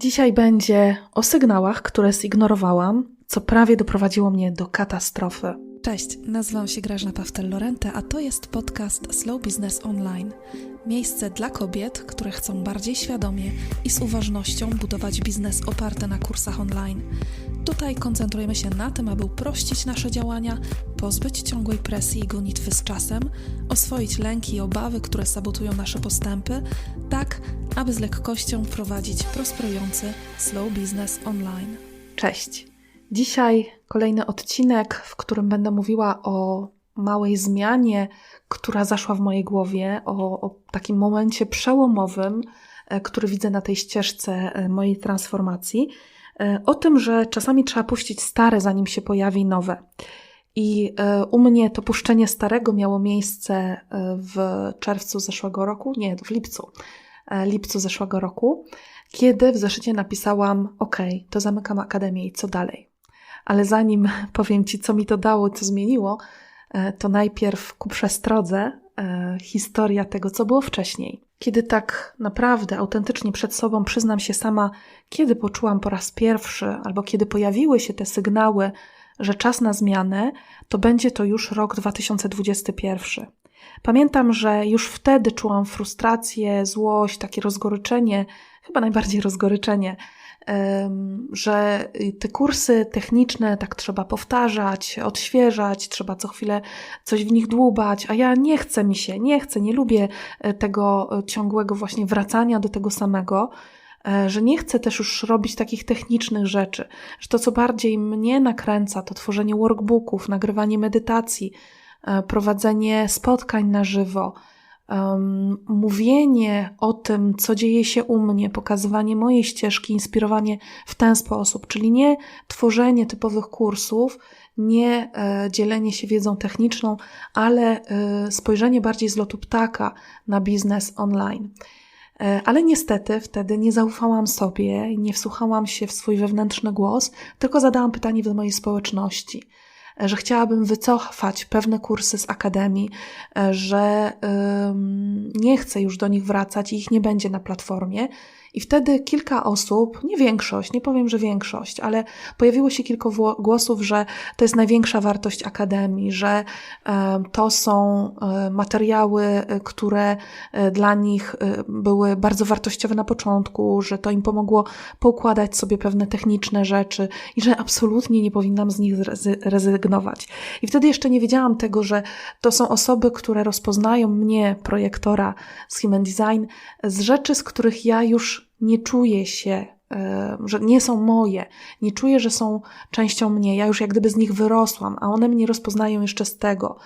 Dzisiaj będzie o sygnałach, które zignorowałam, co prawie doprowadziło mnie do katastrofy. Cześć, nazywam się Grażna Pawtel-Lorente, a to jest podcast Slow Business Online. Miejsce dla kobiet, które chcą bardziej świadomie i z uważnością budować biznes oparty na kursach online. Tutaj koncentrujemy się na tym, aby uprościć nasze działania, pozbyć ciągłej presji i gonitwy z czasem, oswoić lęki i obawy, które sabotują nasze postępy, tak aby z lekkością prowadzić prosperujący slow business online. Cześć. Dzisiaj kolejny odcinek, w którym będę mówiła o małej zmianie, która zaszła w mojej głowie, o, o takim momencie przełomowym, e, który widzę na tej ścieżce e, mojej transformacji. E, o tym, że czasami trzeba puścić stare, zanim się pojawi nowe. I u mnie to puszczenie starego miało miejsce w czerwcu zeszłego roku, nie, w lipcu, lipcu zeszłego roku, kiedy w zeszycie napisałam: OK, to zamykam akademię i co dalej? Ale zanim powiem Ci, co mi to dało, co zmieniło, e, to najpierw ku przestrodze e, historia tego, co było wcześniej. Kiedy tak naprawdę, autentycznie przed sobą przyznam się sama, kiedy poczułam po raz pierwszy, albo kiedy pojawiły się te sygnały, że czas na zmianę, to będzie to już rok 2021. Pamiętam, że już wtedy czułam frustrację, złość, takie rozgoryczenie, chyba najbardziej rozgoryczenie że te kursy techniczne tak trzeba powtarzać, odświeżać, trzeba co chwilę coś w nich dłubać, a ja nie chcę mi się, nie chcę, nie lubię e, tego e, ciągłego właśnie wracania do tego samego e, że nie chcę też już robić takich technicznych rzeczy, że to, co bardziej mnie nakręca, to tworzenie workbooków, nagrywanie medytacji, prowadzenie spotkań na żywo, um, mówienie o tym, co dzieje się u mnie, pokazywanie mojej ścieżki, inspirowanie w ten sposób, czyli nie tworzenie typowych kursów, nie e, dzielenie się wiedzą techniczną, ale e, spojrzenie bardziej z lotu ptaka na biznes online. E, ale niestety wtedy nie zaufałam sobie, nie wsłuchałam się w swój wewnętrzny głos, tylko zadałam pytanie do mojej społeczności że chciałabym wycofać pewne kursy z akademii, e, że nie chcę już do nich wracać i ich nie będzie na platformie, i wtedy kilka osób, nie większość, nie powiem, że większość, ale pojawiło się kilka głosów, że to jest największa wartość Akademii, że to są e, materiały, e, które e, dla nich były bardzo wartościowe na początku, że to im pomogło poukładać sobie pewne techniczne rzeczy i że absolutnie nie powinnam z nich rezygnować. I wtedy jeszcze nie wiedziałam tego, że to są osoby, które rozpoznają mnie, projektora z Human Design, z rzeczy, z których ja już nie czuję się, e, że nie są moje, nie czuję, że są częścią mnie. Ja już jak gdyby z nich wyrosłam, a one mnie rozpoznają jeszcze z tego,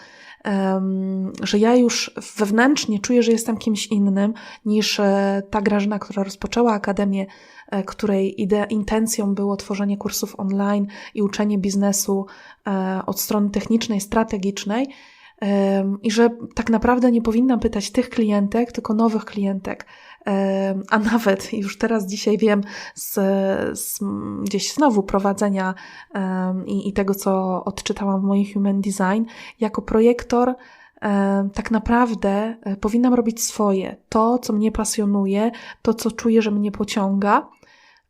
że ja już wewnętrznie czuję, że jestem kimś innym niż e, ta Grażyna, która rozpoczęła akademię, e, której intencją było tworzenie kursów online i uczenie biznesu od strony technicznej, strategicznej. I że tak naprawdę nie powinnam pytać tych klientek, tylko nowych klientek, a nawet już teraz dzisiaj wiem z, z gdzieś znowu prowadzenia i, i tego, co odczytałam w moim Human Design, jako projektor tak naprawdę e, powinnam robić swoje, to, co mnie pasjonuje, to, co czuję, że mnie pociąga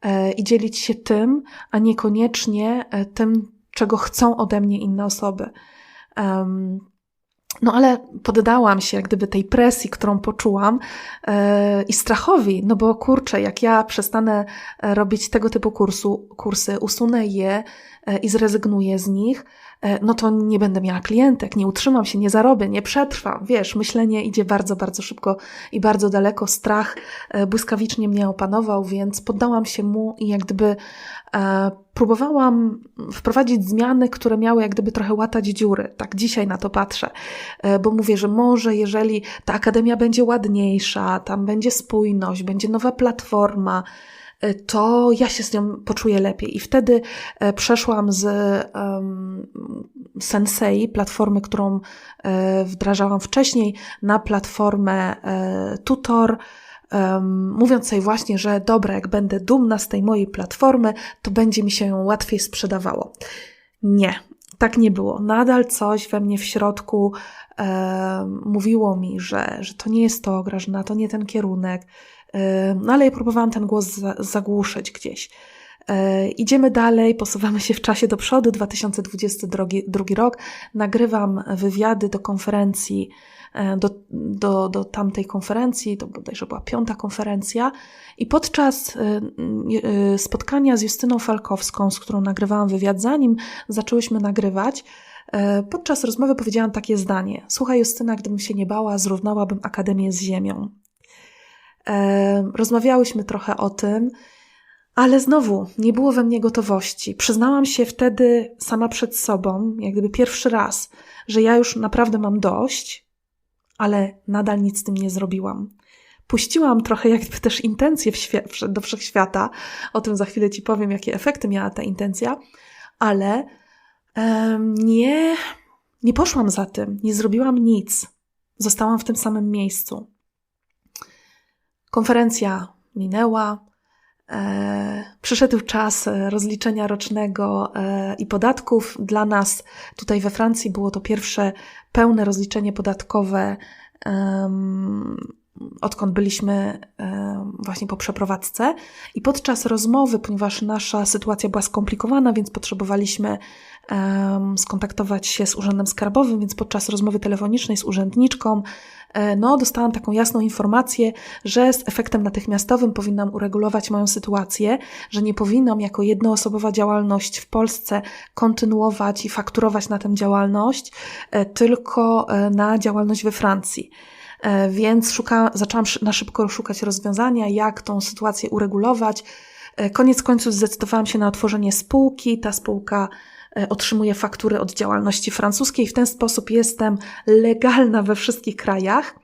e, i dzielić się tym, a niekoniecznie e, tym, czego chcą ode mnie inne osoby. No ale poddałam się jak gdyby tej presji, którą poczułam yy, i strachowi, no bo kurczę, jak ja przestanę e, robić tego typu kursu, kursy, usunę je yy, i zrezygnuję z nich, yy, no to nie będę miała klientek, nie utrzymam się, nie zarobię, nie przetrwam. Wiesz, myślenie idzie bardzo, bardzo szybko i bardzo daleko. Strach błyskawicznie mnie opanował, więc poddałam się mu i jak gdyby próbowałam wprowadzić zmiany, które miały jak gdyby trochę łatać dziury. Tak dzisiaj na to patrzę, e, bo mówię, że może jeżeli ta akademia będzie ładniejsza, tam będzie spójność, będzie nowa platforma, e, to ja się z nią poczuję lepiej. I wtedy e, przeszłam z um, Sensei, platformy, którą wdrażałam wcześniej, na platformę Tutor um, mówiąc sobie właśnie, że dobra, jak będę dumna z tej mojej platformy, to będzie mi się ją łatwiej sprzedawało. Nie, tak nie było. Nadal coś we mnie w środku mówiło mi, że, że to nie jest to, Grażyna, to nie ten kierunek, e, no ale ja próbowałam ten głos za, zagłuszyć gdzieś. E, Idziemy dalej, posuwamy się w czasie do przodu, 2022 drugi rok. Nagrywam wywiady do konferencji, do, do, do tamtej konferencji, to bodajże była piąta konferencja. I podczas e, e, spotkania z Justyną Falkowską, z którą nagrywałam wywiad, zanim zaczęłyśmy nagrywać, e, podczas rozmowy powiedziałam takie zdanie: Słuchaj, Justyna, gdybym się nie bała, zrównałabym Akademię z Ziemią. E, Rozmawiałyśmy trochę o tym, ale znowu nie było we mnie gotowości. Przyznałam się wtedy sama przed sobą, jak gdyby pierwszy raz, że ja już naprawdę mam dość, ale nadal nic z tym nie zrobiłam. Puściłam trochę jakby też intencje do wszechświata. O tym za chwilę Ci powiem, jakie efekty miała ta intencja, ale em, nie, nie poszłam za tym, nie zrobiłam nic. Zostałam w tym samym miejscu. Konferencja minęła. E, przyszedł czas e, rozliczenia rocznego e, i podatków. Dla nas tutaj we Francji było to pierwsze pełne rozliczenie podatkowe, odkąd byliśmy em, właśnie po przeprowadzce. I podczas rozmowy, ponieważ nasza sytuacja była skomplikowana, więc potrzebowaliśmy skontaktować się z Urzędem Skarbowym, więc podczas rozmowy telefonicznej z urzędniczką e, no, dostałam taką jasną informację, że z efektem natychmiastowym powinnam uregulować moją sytuację, że nie powinnam jako jednoosobowa działalność w Polsce kontynuować i fakturować na tę działalność, e, tylko e, na działalność we Francji. E, Więc szuka, zaczęłam na szybko szukać rozwiązania, jak tą sytuację uregulować. E, Koniec końców zdecydowałam się na otworzenie spółki. Ta spółka e, otrzymuje faktury od działalności francuskiej. W ten sposób jestem legalna we wszystkich krajach.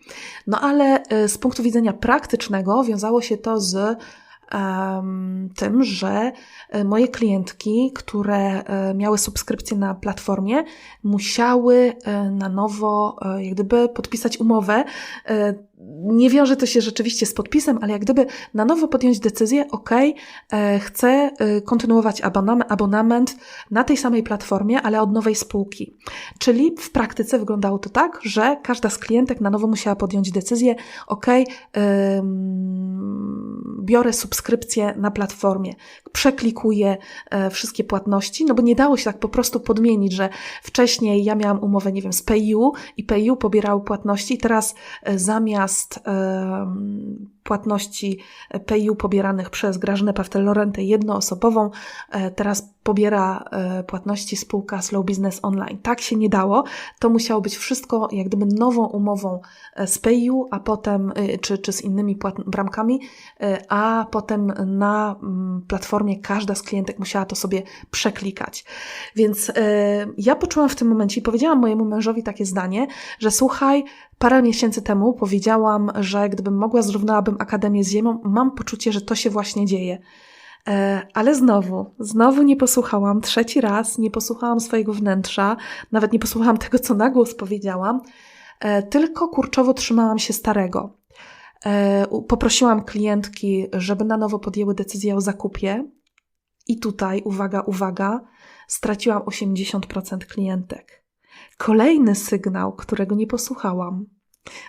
No ale z punktu widzenia praktycznego wiązało się to z tym, że e, moje klientki, które e, miały subskrypcję na platformie, musiały e, na nowo, jak gdyby, podpisać umowę. Nie wiąże to się rzeczywiście z podpisem, ale jak gdyby na nowo podjąć decyzję, ok, chcę kontynuować abonam- abonament na tej samej platformie, ale od nowej spółki. Czyli w praktyce wyglądało to tak, że każda z klientek na nowo musiała podjąć decyzję, ok, biorę subskrypcję na platformie, przeklikuję e, wszystkie płatności, no bo nie dało się tak po prostu podmienić, że wcześniej ja miałam umowę, nie wiem, z PayU i PayU pobierało płatności, teraz e, zamiast em, płatności PayU pobieranych przez Grażynę Pawtel-Lorentę jednoosobową, e, teraz pobiera e, płatności spółka Slow Business Online. Tak się nie dało. To musiało być wszystko jak gdyby nową umową e, z PayU, a potem, e, czy, czy z innymi bramkami, e, a potem na mm, platformie każda z klientek musiała to sobie przeklikać. Więc e, ja poczułam w tym momencie i powiedziałam mojemu mężowi takie zdanie, że słuchaj, parę miesięcy temu powiedziałam, że gdybym mogła, zrównałabym Akademię z Ziemią. Mam poczucie, że to się właśnie dzieje. E, Ale znowu, znowu nie posłuchałam, trzeci raz nie posłuchałam swojego wnętrza, nawet nie posłuchałam tego, co na głos powiedziałam, e, tylko kurczowo trzymałam się starego. E, Poprosiłam klientki, żeby na nowo podjęły decyzję o zakupie, i tutaj, uwaga, uwaga, straciłam 80% klientek. Kolejny sygnał, którego nie posłuchałam.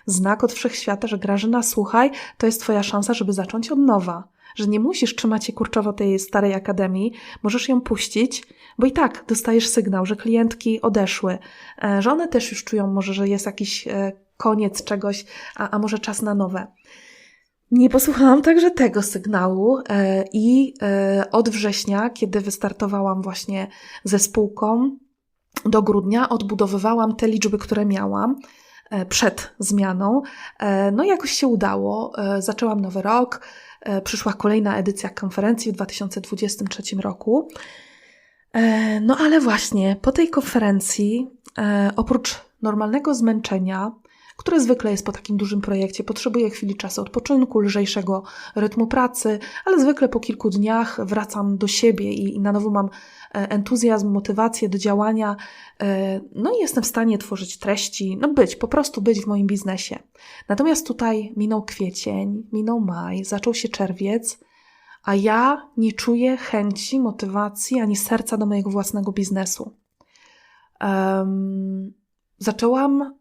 Znak od wszechświata, że Grażyna, słuchaj, to jest Twoja szansa, żeby zacząć od nowa. Że nie musisz trzymać się kurczowo tej starej akademii, możesz ją puścić, bo i tak dostajesz sygnał, że klientki odeszły, e, że one też już czują może, że jest jakiś e, koniec czegoś, a, a może czas na nowe. Nie posłuchałam także tego sygnału e, i e, od września, kiedy wystartowałam właśnie ze spółką, do grudnia odbudowywałam te liczby, które miałam e, przed zmianą. No i jakoś się udało. Zaczęłam nowy rok. Przyszła kolejna edycja konferencji w 2023 roku. No ale właśnie po tej konferencji, oprócz normalnego zmęczenia, które zwykle jest po takim dużym projekcie, potrzebuję chwili czasu odpoczynku, lżejszego rytmu pracy, ale zwykle po kilku dniach wracam do siebie i, i na nowo mam e, entuzjazm, motywację do działania, e, no i jestem w stanie tworzyć treści, no być, po prostu być w moim biznesie. Natomiast tutaj minął kwiecień, minął maj, zaczął się czerwiec, a ja nie czuję chęci, motywacji ani serca do mojego własnego biznesu. Um, zaczęłam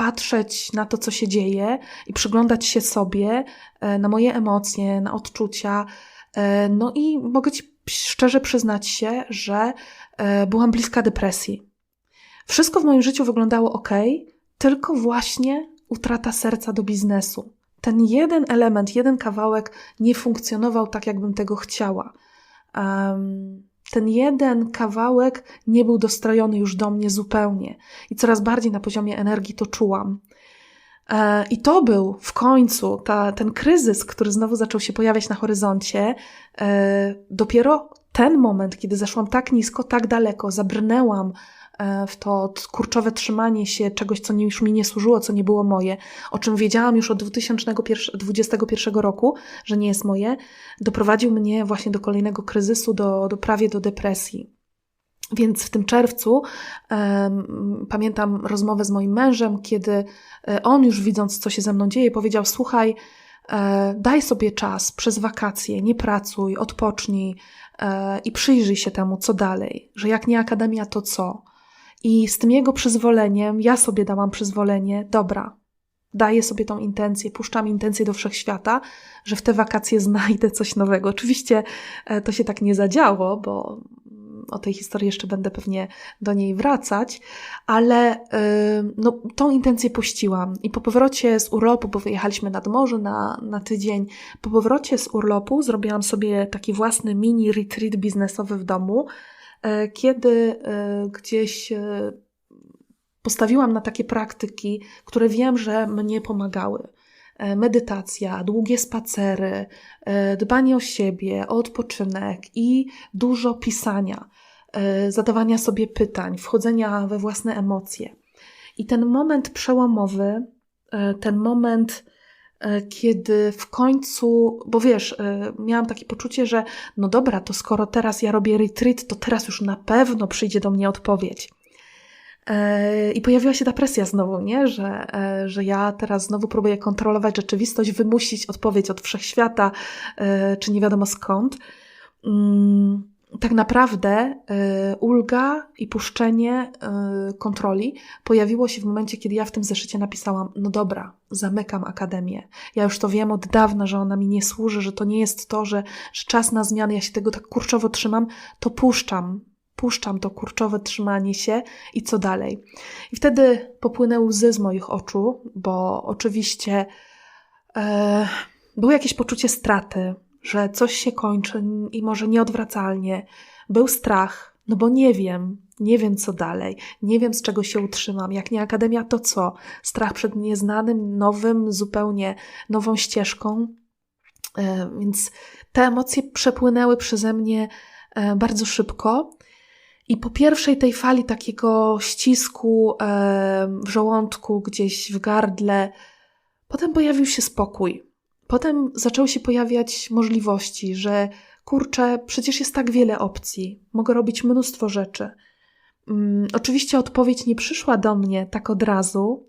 patrzeć na to, co się dzieje i przyglądać się sobie, e, na moje emocje, na odczucia. E, no i mogę Ci szczerze przyznać się, że e, byłam bliska depresji. Wszystko w moim życiu wyglądało ok, tylko właśnie utrata serca do biznesu. Ten jeden element, jeden kawałek nie funkcjonował tak, jakbym tego chciała. Um, ten jeden kawałek nie był dostrojony już do mnie zupełnie i coraz bardziej na poziomie energii to czułam. E, I to był w końcu ta, ten kryzys, który znowu zaczął się pojawiać na horyzoncie. E, dopiero ten moment, kiedy zeszłam tak nisko, tak daleko, zabrnęłam w to kurczowe trzymanie się czegoś, co już mi nie służyło, co nie było moje, o czym wiedziałam już od 2021 roku, że nie jest moje, doprowadził mnie właśnie do kolejnego kryzysu, do, do prawie do depresji. Więc w tym czerwcu um, pamiętam rozmowę z moim mężem, kiedy e, on już widząc, co się ze mną dzieje, powiedział: Słuchaj, e, daj sobie czas przez wakacje, nie pracuj, odpocznij e, i przyjrzyj się temu, co dalej. Że jak nie akademia, to co? I z tym jego przyzwoleniem, ja sobie dałam przyzwolenie, dobra, daję sobie tą intencję, puszczam intencję do wszechświata, że w te wakacje znajdę coś nowego. Oczywiście e, to się tak nie zadziało, bo o tej historii jeszcze będę pewnie do niej wracać, ale e, no, tą intencję puściłam. I po powrocie z urlopu, bo wyjechaliśmy nad morze na, na tydzień, po powrocie z urlopu zrobiłam sobie taki własny mini retreat biznesowy w domu, kiedy e, gdzieś e, postawiłam na takie praktyki, które wiem, że mnie pomagały. Medytacja, długie spacery, dbanie o siebie, o odpoczynek i dużo pisania, zadawania sobie pytań, wchodzenia we własne emocje. I ten moment przełomowy, ten moment E, kiedy w końcu, bo wiesz, e, miałam takie poczucie, że no dobra, to skoro teraz ja robię retreat, to teraz już na pewno przyjdzie do mnie odpowiedź. E, I pojawiła się ta presja znowu, nie? Że, że ja teraz znowu próbuję kontrolować rzeczywistość, wymusić odpowiedź od wszechświata, czy nie wiadomo skąd. Mm, tak naprawdę y, ulga i puszczenie y, kontroli pojawiło się w momencie, kiedy ja w tym zeszycie napisałam: No dobra, zamykam akademię. Ja już to wiem od dawna, że ona mi nie służy, że to nie jest to, że, że czas na zmiany, ja się tego tak kurczowo trzymam, to puszczam. Puszczam to kurczowe trzymanie się i co dalej. I wtedy popłynęły łzy z moich oczu, bo oczywiście e, było jakieś poczucie straty, że coś się kończy i może nieodwracalnie. Był strach, no bo nie wiem, nie wiem co dalej, nie wiem z czego się utrzymam. Jak nie akademia, to co? Strach przed nieznanym, nowym, zupełnie nową ścieżką. E, więc te emocje przepłynęły przeze mnie e, bardzo szybko. I po pierwszej tej fali takiego ścisku e, w żołądku, gdzieś w gardle, potem pojawił się spokój. Potem zaczęły się pojawiać możliwości, że kurczę, przecież jest tak wiele opcji, mogę robić mnóstwo rzeczy. Um, oczywiście odpowiedź nie przyszła do mnie tak od razu.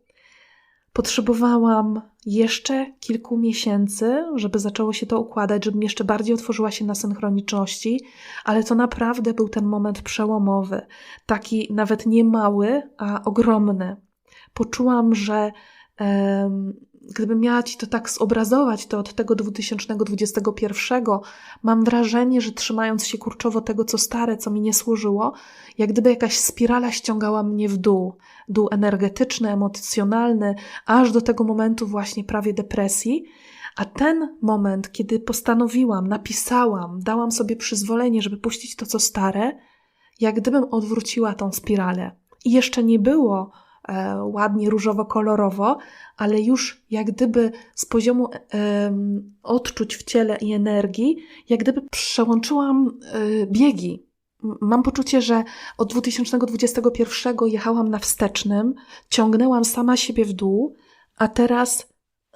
Potrzebowałam jeszcze kilku miesięcy, żeby zaczęło się to układać, żebym jeszcze bardziej otworzyła się na synchroniczności, ale to naprawdę był ten moment przełomowy, taki nawet nie mały, a ogromny. Poczułam, że um, gdybym miała Ci to tak zobrazować, to od tego 2021 mam wrażenie, że trzymając się kurczowo tego, co stare, co mi nie służyło, jak gdyby jakaś spirala ściągała mnie w dół, dół energetyczny, emocjonalny, aż do tego momentu właśnie prawie depresji. A ten moment, kiedy postanowiłam, napisałam, dałam sobie przyzwolenie, żeby puścić to, co stare, jak gdybym odwróciła tą spiralę. I jeszcze nie było ładnie różowo-kolorowo, ale już jak gdyby z poziomu odczuć w ciele i energii, jak gdyby przełączyłam e, biegi. Mam poczucie, że od 2021 jechałam na wstecznym, ciągnęłam sama siebie w dół, a teraz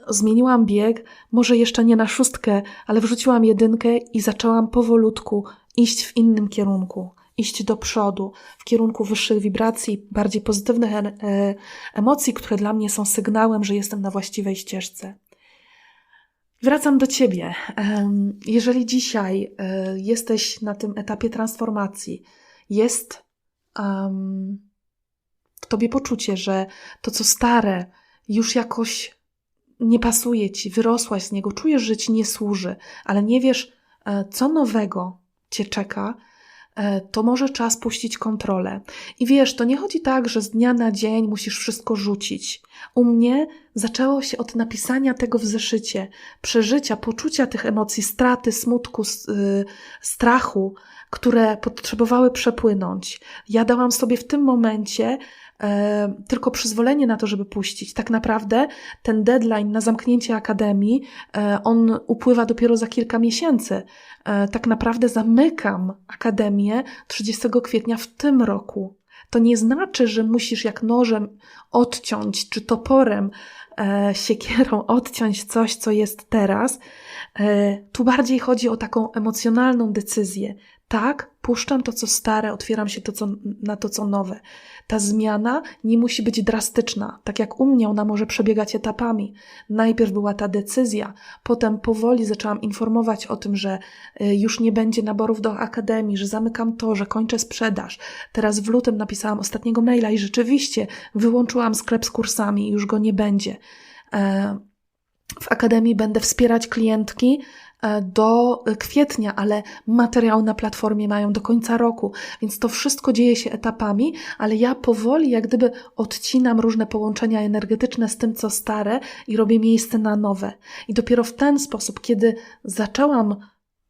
zmieniłam bieg, może jeszcze nie na szóstkę, ale wrzuciłam jedynkę i zaczęłam powolutku iść w innym kierunku iść do przodu w kierunku wyższych wibracji, bardziej pozytywnych e, emocji, które dla mnie są sygnałem, że jestem na właściwej ścieżce. Wracam do Ciebie. Jeżeli dzisiaj e, jesteś na tym etapie transformacji, jest w Tobie poczucie, że to, co stare, już jakoś nie pasuje ci, wyrosłaś z niego, czujesz, że ci nie służy, ale nie wiesz, e, co nowego cię czeka, to może czas puścić kontrolę. I wiesz, to nie chodzi tak, że z dnia na dzień musisz wszystko rzucić. U mnie zaczęło się od napisania tego w zeszycie, przeżycia, poczucia tych emocji, straty, smutku, y, strachu, które potrzebowały przepłynąć. Ja dałam sobie w tym momencie e, tylko przyzwolenie na to, żeby puścić. Tak naprawdę ten deadline na zamknięcie akademii, e, on upływa dopiero za kilka miesięcy. E, tak naprawdę zamykam akademię 30 kwietnia w tym roku. To nie znaczy, że musisz jak nożem odciąć, czy toporem, e, siekierą odciąć coś, co jest teraz. E, tu bardziej chodzi o taką emocjonalną decyzję. Tak, puszczam to, co stare, otwieram się to, co, na to, co nowe. Ta zmiana nie musi być drastyczna. Tak jak u mnie, ona może przebiegać etapami. Najpierw była ta decyzja, potem powoli zaczęłam informować o tym, że y, już nie będzie naborów do akademii, że zamykam to, że kończę sprzedaż. Teraz w lutym napisałam ostatniego maila i rzeczywiście wyłączyłam sklep z kursami i już go nie będzie. E, W akademii będę wspierać klientki do kwietnia, ale materiał na platformie mają do końca roku, więc to wszystko dzieje się etapami, ale ja powoli jak gdyby odcinam różne połączenia energetyczne z tym, co stare i robię miejsce na nowe. I dopiero w ten sposób, kiedy zaczęłam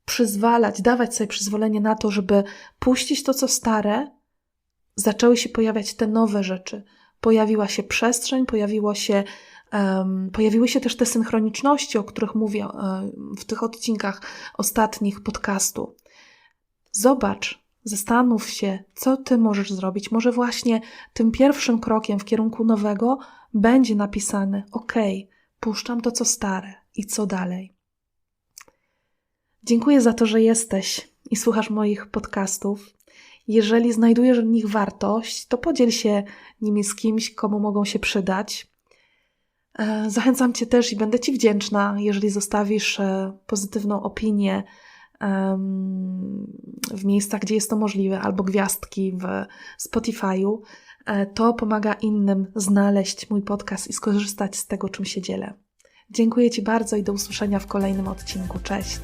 przyzwalać, dawać sobie przyzwolenie na to, żeby puścić to, co stare, zaczęły się pojawiać te nowe rzeczy. Pojawiła się przestrzeń, pojawiło się, pojawiły się też te synchroniczności, o których mówię e, w tych odcinkach ostatnich podcastu. Zobacz, zastanów się, co ty możesz zrobić. Może właśnie tym pierwszym krokiem w kierunku nowego będzie napisane: OK, puszczam to, co stare i co dalej. Dziękuję za to, że jesteś i słuchasz moich podcastów. Jeżeli znajdujesz w nich wartość, to podziel się nimi z kimś, komu mogą się przydać. E, Zachęcam Cię też i będę Ci wdzięczna, jeżeli zostawisz e, pozytywną opinię w miejscach, gdzie jest to możliwe, albo gwiazdki w Spotify'u. E, To pomaga innym znaleźć mój podcast i skorzystać z tego, czym się dzielę. Dziękuję Ci bardzo i do usłyszenia w kolejnym odcinku. Cześć!